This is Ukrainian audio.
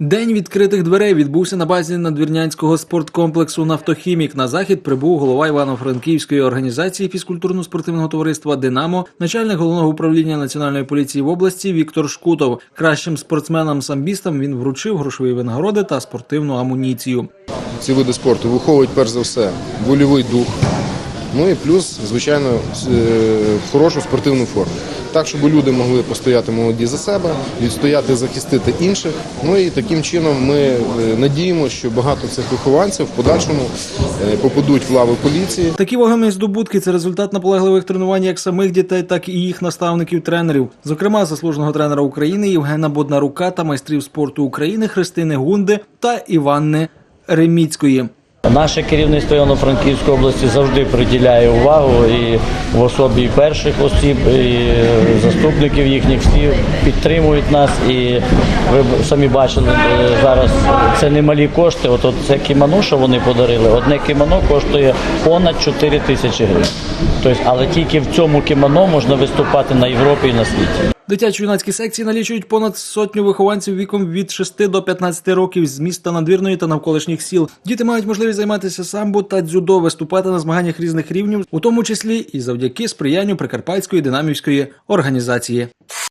День відкритих дверей відбувся на базі надвірнянського спорткомплексу Нафтохімік. На захід прибув голова Івано-Франківської організації фізкультурно-спортивного товариства Динамо, начальник головного управління національної поліції в області Віктор Шкутов. Кращим спортсменам-самбістам він вручив грошові винагороди та спортивну амуніцію. ці види спорту виховують перш за все вольовий дух. Ну і плюс, звичайно, е, хорошу спортивну форму. Так, щоб люди могли постояти молоді за себе, відстояти, захистити інших. Ну і таким чином ми е, надіємося, що багато цих вихованців в подальшому е, попадуть в лави поліції. Такі вагомі здобутки це результат наполегливих тренувань як самих дітей, так і їх наставників-тренерів. Зокрема, заслуженого тренера України Євгена Боднарука та майстрів спорту України Христини Гунди та Іванни Реміцької. Наше керівництво Івано-Франківської області завжди приділяє увагу і в особі перших осіб, і заступників їхніх всі підтримують нас. І ви самі бачили е, зараз це немалі кошти. От, це кімоно, що вони подарили, одне кімоно коштує понад 4 тисячі гривень. Тобто, але тільки в цьому кімоно можна виступати на Європі і на світі. Дитячо-юнацькі секції налічують понад сотню вихованців віком від 6 до 15 років з міста надвірної та навколишніх сіл. Діти мають можливість займатися самбо та дзюдо, виступати на змаганнях різних рівнів, у тому числі і завдяки сприянню Прикарпатської динамівської організації.